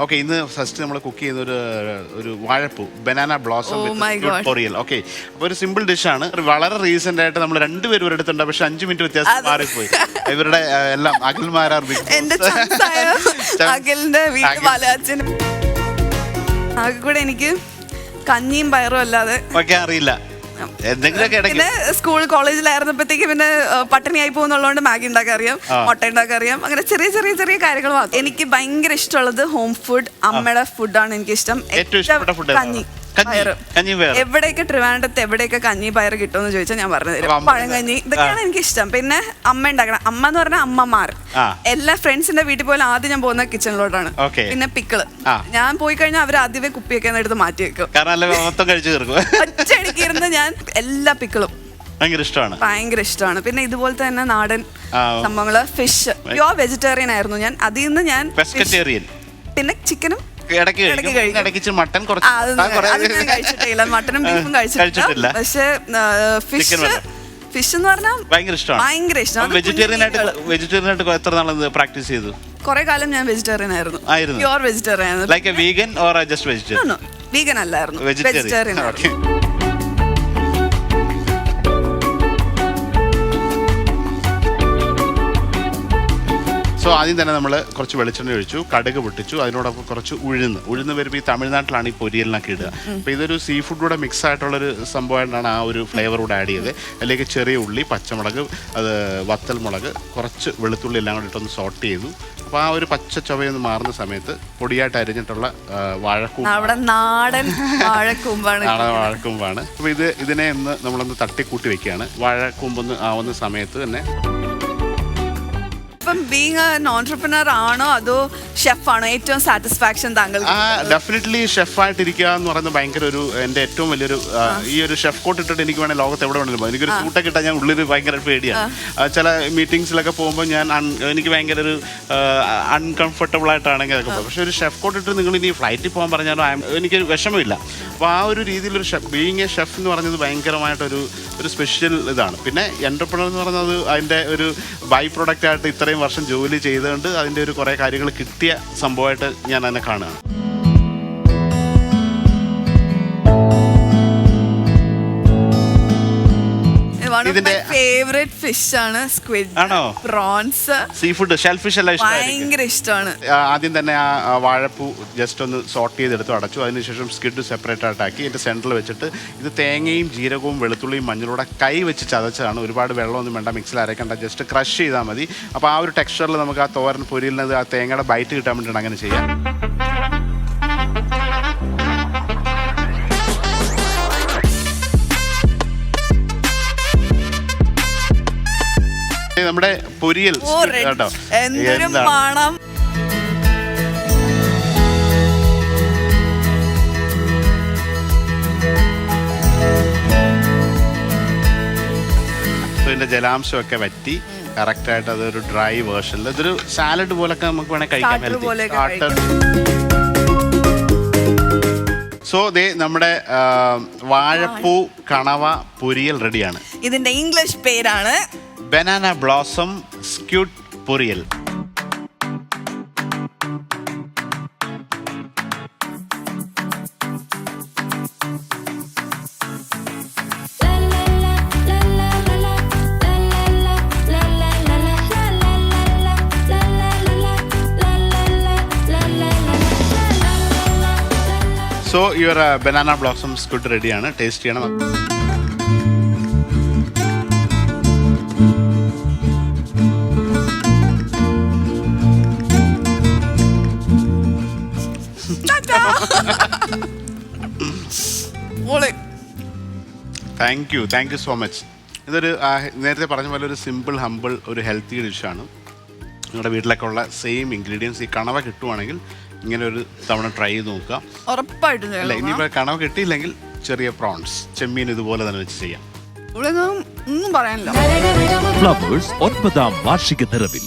Okay ഇന്ന് first നമ്മൾ cook ചെയ്ത ഒരു ഒരു വാഴപ്പൂ ബനാന ബ്ലോസം. പൊറിയൽ ഓക്കെ അപ്പോൾ ഒരു സിമ്പിൾ ഡിഷാണ് വളരെ റീസെന്റ് ആയിട്ട് നമ്മൾ രണ്ടുപേരും ഒരു അടുത്തുണ്ട് പക്ഷെ അഞ്ച് മിനിറ്റ് വ്യത്യാസം. മാറിപ്പോയി ഇവരുടെ എല്ലാം അഖിൽമാരാർ അഖിലിന്റെ വീട്ടു അഖിൽ. പാലാച്ചനും ആകെ കൂടെ എനിക്ക് കഞ്ഞിയും പയറും അല്ലാതെ അറിയില്ല പിന്നെ സ്കൂൾ കോളേജിലായിരുന്നപ്പോഴത്തേക്ക് പിന്നെ പട്ടിണിയായി പോകുന്നുള്ളതുകൊണ്ട് മാഗി ഉണ്ടാക്കാൻ അറിയാം മുട്ട ഉണ്ടാക്കാൻ അറിയാം. അങ്ങനെ ചെറിയ ചെറിയ ചെറിയ കാര്യങ്ങൾ എനിക്ക് ഭയങ്കര ഇഷ്ടമുള്ളത് ഹോം ഫുഡ് അമ്മയുടെ ഫുഡാണ് എനിക്ക് ഇഷ്ടം ഏറ്റവും കഞ്ഞി. പയറ്. കഞ്ഞി പയർ എവിടെയൊക്കെ ട്രിവാൻഡ്രത്ത് എവിടെയൊക്കെ കഞ്ഞി പയർ കിട്ടുമെന്ന് ചോദിച്ചാൽ ഞാൻ പറഞ്ഞു തരും. പഴങ്കഞ്ഞി ഇതൊക്കെയാണ് എനിക്ക് ഇഷ്ടം പിന്നെ അമ്മ ഉണ്ടാക്കണം. അമ്മ എന്ന് പറഞ്ഞാൽ അമ്മമാർ. എല്ലാ ഫ്രണ്ട്സിന്റെ വീട്ടിൽ പോലും ആദ്യം ഞാൻ പോകുന്ന കിച്ചണിലോട്ടാണ്. പിന്നെ പിക്കിൾ. ഞാൻ പോയി കഴിഞ്ഞാൽ അവർ ആദ്യമേ കുപ്പിയൊക്കെ എടുത്ത് മാറ്റി വെക്കും. ഒറ്റയടിക്കിരുന്ന് ഞാൻ എല്ലാ പിക്കിളും. ഭയങ്കര ഇഷ്ടമാണ്. ഭയങ്കര ഇഷ്ടമാണ്. പിന്നെ ഇതുപോലെ തന്നെ നാടൻ. സംഭവങ്ങൾ ഫിഷ്. പ്യോർ വെജിറ്റേറിയൻ ആയിരുന്നു ഞാൻ. അതിൽ നിന്ന് ഞാൻ പിന്നെ ചിക്കനും ഇടയ്ക്ക് കഴിക്കും. ഇടയ്ക്ക് മട്ടൻ കുറച്ച് കഴിച്ചിട്ടില്ല. മട്ടനും ബീഫും കഴിച്ചിട്ടില്ല. പക്ഷേ ഫിഷ് ഫിഷ് എന്ന് പറഞ്ഞാൽ ഭയങ്കര ഇഷ്ടമാണ്. ഭയങ്കര ഇഷ്ടമാണ് വെജിറ്റേറിയൻ ആയിട്ട് വെജിറ്റേറിയൻ ആയിട്ട് എത്ര നാളെ പ്രാക്ടീസ് ചെയ്തു? കുറെ കാലം ഞാൻ വെജിറ്റേറിയൻ ആയിരുന്നു. ആയിരുന്നു? Pure vegetarian like a vegan or just vegetarian vegan അല്ലായിരുന്നു. വെജിറ്റേറിയൻ സോ ആദ്യം തന്നെ നമ്മൾ കുറച്ച് വെളിച്ചെണ്ണ ഒഴിച്ചു കടുക് പൊട്ടിച്ചു അതിനോടൊപ്പം കുറച്ച് ഉഴുന്ന്. ഉഴുന്ന് വരുമ്പോൾ ഈ തമിഴ്നാട്ടിലാണ് ഈ പൊരിയലിനൊക്കെ ഇടുക. അപ്പോൾ ഇതൊരു സീ ഫുഡൂടെ മിക്സ് ആയിട്ടുള്ളൊരു സംഭവമായിട്ടാണ് ആ ഒരു ഫ്ലേവർ കൂടെ ആഡ് ചെയ്തത്. അല്ലെങ്കിൽ ചെറിയ ഉള്ളി പച്ചമുളക് അത് വത്തൽ മുളക് കുറച്ച് വെളുത്തുള്ളി എല്ലാം കൂടി ഇട്ടൊന്ന് സോട്ട് ചെയ്തു. അപ്പോൾ ആ ഒരു പച്ച ചുവയൊന്ന് മാറുന്ന സമയത്ത് പൊടിയായിട്ട് അരിഞ്ഞിട്ടുള്ള ആ, വാഴക്കൂമ്പ് അവിടെ നാടൻ വാഴക്കൂമ്പാണ് നാടൻ വാഴക്കൂമ്പാണ്. അപ്പോൾ ഇത് ഇതിനെ ഒന്ന് നമ്മളൊന്ന് തട്ടിക്കൂട്ടി വെക്കുകയാണ്. വാഴക്കൂമ്പൊന്ന് ആവുന്ന സമയത്ത് തന്നെ ഇപ്പം ബീങ് ഓൺടർപ്രണർ ആണോ അതോ ഷെഫാണോ. ഏറ്റവും സാറ്റിസ്ഫാക്ഷൻ താങ്കൾ ആ ഡെഫിനറ്റ്ലി ഷെഫായിട്ടിരിക്കുക എന്ന് പറയുന്നത് ഭയങ്കര ഒരു എന്റെ ഏറ്റവും വലിയൊരു ആ, ഈ ഒരു ഷെഫ് കോട്ട് ഇട്ടിട്ട് എനിക്ക് വേണേൽ ലോകത്ത് എവിടെ വേണമെങ്കിലും പോകാം. എനിക്കൊരു സൂട്ടൊക്കെ ഇട്ടാൽ ഞാൻ ഉള്ളിൽ ഭയങ്കര പേടിയാണ്. ആ, ചില മീറ്റിംഗ്സിലൊക്കെ പോകുമ്പോൾ ഞാൻ un- എനിക്ക് ഭയങ്കര ഒരു അൺകംഫർട്ടബിൾ ആയിട്ടാണെങ്കിൽ അതൊക്കെ പോകും. പക്ഷേ ഒരു ഷെഫ് കോട്ട് ഇട്ട് നിങ്ങൾ ഇനി ഫ്ലൈറ്റിൽ പോകാൻ പറഞ്ഞാലും I am- എനിക്കൊരു വിഷമമില്ല. അപ്പോൾ ആ ഒരു രീതിയിലൊരു ഷെഫ് ബീങ് എ ഷെഫ് എന്ന് പറയുന്നത് ഭയങ്കരമായിട്ടൊരു ഒരു സ്പെഷ്യൽ ഇതാണ്. പിന്നെ എന്റർപ്രണർ എന്ന് പറയുന്നത് അതിന്റെ ഒരു ബൈ പ്രൊഡക്റ്റ് ആയിട്ട് ഇത്രയും വർഷം ജോലി ചെയ്തുകൊണ്ട് അതിന്റെ ഒരു കുറേ കാര്യങ്ങൾ കിട്ടിയ സംഭവമായിട്ട് ഞാൻ അതിനെ കാണുകയാണ്. ഇതിന്റെ- ഫേവറേറ്റ് ഫിഷ് ആണ് സ്ക്വിഡ് ആണോ? പ്രോൺസ് സീ ഫുഡ് ഷെൽഫിഷ് എല്ലാം ഇഷ്ടമായിരിക്കും. ഭയങ്കര ഇഷ്ടമാണ്. ആ, ആദ്യം തന്നെ ആ ആ വാഴപ്പൂ ജസ്റ്റ് ഒന്ന് സോർട്ട് ചെയ്തെടുത്ത് അടച്ചു. അതിനുശേഷം സ്കിഡ് സെപ്പറേറ്റ് ആയിട്ട് ആക്കി എന്റെ സെന്ററിൽ വെച്ചിട്ട് ഇത് തേങ്ങയും ജീരകവും വെളുത്തുള്ളിയും മഞ്ഞളൂടെ കൈ വെച്ച് ചതച്ചതാണ്. ഒരുപാട് വെള്ളമൊന്നും വേണ്ട മിക്സിൽ അരയ്ക്കണ്ട ജസ്റ്റ് ക്രഷ് ചെയ്താൽ മതി. അപ്പോൾ ആ ഒരു ടെക്സ്ചറിൽ നമുക്ക് ആ തോരൻ പൊരിയിലിനത് ആ തേങ്ങയുടെ ബൈറ്റ് കിട്ടാൻ വേണ്ടിയിട്ടാണ് അങ്ങനെ ചെയ്യാം. നമ്മുടെ പൊരിയൽ. കേട്ടോ? എന്തൊരു മണം. ഇതിന്റെ ജലാംശമൊക്കെ വറ്റി. കറക്റ്റ് ആയിട്ട് അതൊരു ഡ്രൈ വേർഷനിൽ ഇതൊരു സാലഡ് പോലൊക്കെ നമുക്ക് വേണേൽ കഴിക്കാൻ പറ്റും സോ ദേ നമ്മുടെ വാഴപ്പൂ കണവ പൊരിയൽ റെഡിയാണ് ഇതിന്റെ ഇംഗ്ലീഷ് പേരാണ് banana blossom സ്ക്യൂട്ട് poriyal so your banana blossom സ്ക്യൂട്ട് റെഡിയാണ് taste thank you thank you so much ഇതൊരു നേരത്തെ പറഞ്ഞ പോലെ ഒരു സിമ്പിൾ ഹമ്പിൾ ഒരു ഹെൽത്തി ഡിഷാണ് നിങ്ങളുടെ വീട്ടിലൊക്കെ ഉള്ള സെയിം ഇൻഗ്രീഡിയൻസ് ഈ കണവ കിട്ടുവാണെങ്കിൽ ഇങ്ങനെ ഒരു തവണ ട്രൈ ചെയ്ത് നോക്കുക. ഉറപ്പായിട്ടും അല്ല. ഇനിയിപ്പോൾ കണവ കിട്ടിയില്ലെങ്കിൽ ചെറിയ പ്രോൺസ് ചെമ്മീൻ ഇതുപോലെ തന്നെ വെച്ച് ചെയ്യാം. ഒന്നും പറയാനില്ല. ഫ്ലവേഴ്സ് ഒൻപതാം വാർഷിക നിറവിൽ.